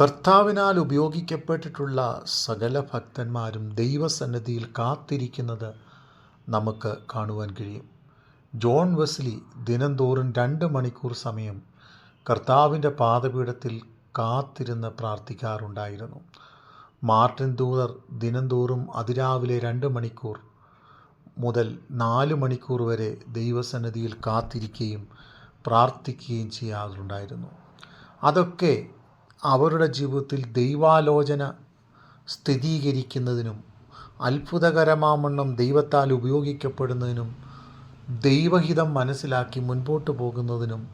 കർത്താവിനാൽ ഉപയോഗിക്കപ്പെട്ടിട്ടുള്ള സകല ഭക്തന്മാരും ദൈവസന്നിധിയിൽ കാത്തിരിക്കുന്നത് നമുക്ക് കാണുവാൻ കഴിയും. ജോൺ വെസ്ലി ദിനംതോറും രണ്ട് മണിക്കൂർ സമയം കർത്താവിന്റെ പാദപീഠത്തിൽ കാത്തിരുന്ന് പ്രാർത്ഥിക്കാറുണ്ടായിരുന്നു. മാർട്ടിൻ ദൂതർ ദിനംതോറും അതിരാവിലെ രണ്ട് മണിക്കൂർ മുതൽ നാല് മണിക്കൂർ വരെ ദൈവസന്നിധിയിൽ കാത്തിരിക്കുകയും പ്രാർത്ഥിക്കുകയും ചെയ്യാറുണ്ടായിരുന്നു. അതൊക്കെ അവരുടെ ജീവിതത്തിൽ ദൈവാലോചന സ്ഥിരീകരിക്കുന്നതിനും അത്ഭുതകരമാമണ്ണം ദൈവത്താൽ ഉപയോഗിക്കപ്പെടുന്നതിനും ദൈവഹിതം മനസ്സിലാക്കി മുൻപോട്ട് പോകുന്നതിനും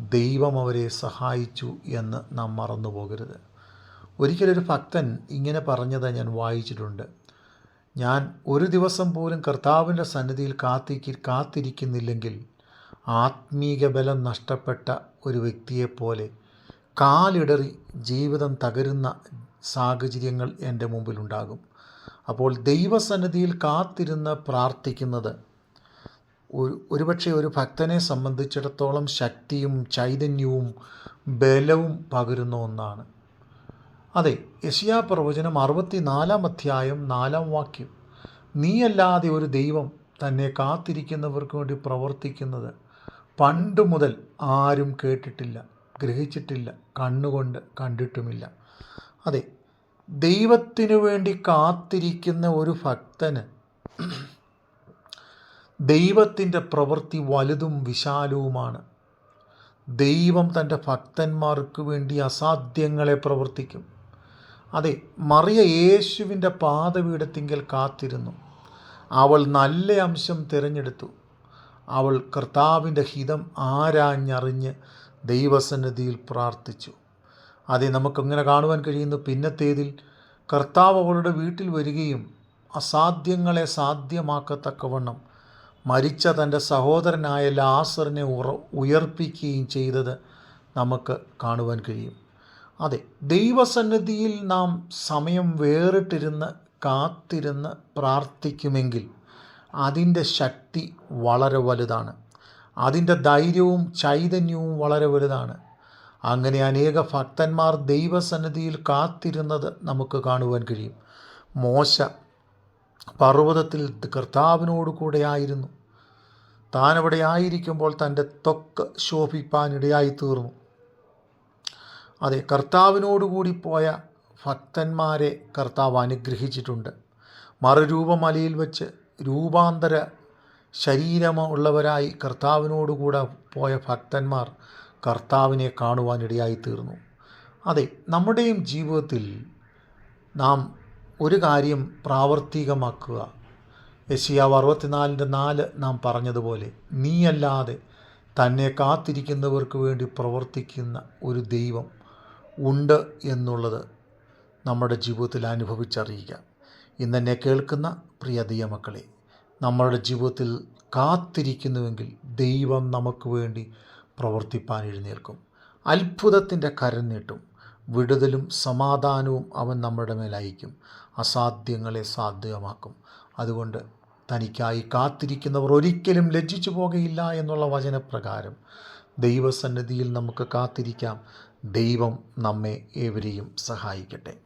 ദൈവം അവരെ സഹായിച്ചു എന്ന് നാം മറന്നു പോകരുത്. ഒരിക്കലൊരു ഭക്തൻ ഇങ്ങനെ പറഞ്ഞത് ഞാൻ വായിച്ചിട്ടുണ്ട്. ഞാൻ ഒരു ദിവസം പോലും കർത്താവിന്റെ സന്നിധിയിൽ കാത്തിക്കി കാത്തിരിക്കുന്നില്ലെങ്കിൽ ആത്മീക ബലം നഷ്ടപ്പെട്ട ഒരു വ്യക്തിയെപ്പോലെ കാലിടറി ജീവിതം തകരുന്ന സാഹചര്യങ്ങൾ എന്റെ മുമ്പിലുണ്ടാകും. അപ്പോൾ ദൈവസന്നിധിയിൽ കാത്തിരുന്ന് പ്രാർത്ഥിക്കുന്നത് ഒരു ഒരുപക്ഷെ ഒരു ഭക്തനെ സംബന്ധിച്ചിടത്തോളം ശക്തിയും ചൈതന്യവും ബലവും പകരുന്ന ഒന്നാണ്. അതെ യശിയാ പ്രവചനം അറുപത്തിനാലാം അധ്യായം നാലാം വാക്യം. നീയല്ലാതെ ഒരു ദൈവം തന്നെ കാത്തിരിക്കുന്നവർക്ക് വേണ്ടി പ്രവർത്തിക്കുന്നത് പണ്ട് മുതൽ ആരും കേട്ടിട്ടില്ല. ഗ്രഹിച്ചിട്ടില്ല കണ്ണുകൊണ്ട് കണ്ടിട്ടുമില്ല. അതെ ദൈവത്തിനു വേണ്ടി കാത്തിരിക്കുന്ന ഒരു ഭക്തന് ദൈവത്തിന്റെ പ്രവൃത്തി വലുതും വിശാലവുമാണ്. ദൈവം തന്റെ ഭക്തന്മാർക്ക് വേണ്ടി അസാധ്യങ്ങളെ പ്രവർത്തിക്കും. അതെ മറിയ യേശുവിന്റെ പാദപീഠത്തിങ്കൽ കാത്തിരുന്നു. അവൾ നല്ല അംശം തിരഞ്ഞെടുത്തു. അവൾ കർത്താവിന്റെ ഹിതം ആരാഞ്ഞറിഞ്ഞ് ദൈവസന്നിധിയിൽ പ്രാർത്ഥിച്ചു. അതെ നമുക്കങ്ങനെ കാണുവാൻ കഴിയുന്നു. പിന്നത്തേതിൽ കർത്താവ് അവളുടെ വീട്ടിൽ വരികയും അസാധ്യങ്ങളെ സാധ്യമാക്കത്തക്കവണ്ണം മരിച്ച തന്റെ സഹോദരനായ ലാസറിനെ ഉറ ഉയർപ്പിക്കുകയും ചെയ്തത് നമുക്ക് കാണുവാൻ കഴിയും. അതെ ദൈവസന്നിധിയിൽ നാം സമയം വേറിട്ടിരുന്ന് കാത്തിരുന്ന് പ്രാർത്ഥിക്കുമെങ്കിൽ അതിന്റെ ശക്തി വളരെ വലുതാണ്. അതിന്റെ ധൈര്യവും ചൈതന്യവും വളരെ വലുതാണ്. അങ്ങനെ അനേക ഭക്തന്മാർ ദൈവസന്നിധിയിൽ കാത്തിരുന്നത് നമുക്ക് കാണുവാൻ കഴിയും. മോശ പർവതത്തിൽ കർത്താവിനോട് കൂടെ ആയിരുന്നു. താൻ അവിടെ ആയിരിക്കുമ്പോൾ തന്റെ ത്വക്ക് ശോഭിപ്പാനിടയായി തീർന്നു. അതെ കർത്താവിനോടുകൂടി പോയ ഭക്തന്മാരെ കർത്താവ് അനുഗ്രഹിച്ചിട്ടുണ്ട്. മറുരൂപമലയിൽ വെച്ച് രൂപാന്തര ശരീരമുള്ളവരായി കർത്താവിനോടുകൂടെ പോയ ഭക്തന്മാർ കർത്താവിനെ കാണുവാനിടയായി തീർന്നു അതെ നമ്മുടെയും ജീവിതത്തിൽ നാം ഒരു കാര്യം പ്രാവർത്തികമാക്കുക. യശിയാവ് അറുപത്തിനാലിന്റെ നാല് നാം പറഞ്ഞതുപോലെ നീയല്ലാതെ തന്നെ കാത്തിരിക്കുന്നവർക്ക് വേണ്ടി പ്രവർത്തിക്കുന്ന ഒരു ദൈവം ഉണ്ട് എന്നുള്ളത് നമ്മുടെ ജീവിതത്തിൽ അനുഭവിച്ചറിയുക. ഇന്നെന്നെ കേൾക്കുന്ന പ്രിയ ദൈവമക്കളെ നമ്മളുടെ ജീവിതത്തിൽ കാത്തിരിക്കുന്നുവെങ്കിൽ ദൈവം നമുക്ക് വേണ്ടി പ്രവർത്തിപ്പാൻ എഴുന്നേൽക്കും. അത്ഭുതത്തിന്റെ കരം നീട്ടും. വിടുതലും സമാധാനവും അവൻ നമ്മുടെ മേലയക്കും അസാധ്യങ്ങളെ സാധ്യമാക്കും. അതുകൊണ്ട് തനിക്കായി കാത്തിരിക്കുന്നവർ ഒരിക്കലും ലജ്ജിച്ചു പോകയില്ല എന്നുള്ള വചനപ്രകാരം ദൈവസന്നിധിയിൽ നമുക്ക് കാത്തിരിക്കാം. ദൈവം നമ്മെ ഏവരെയും സഹായിക്കട്ടെ.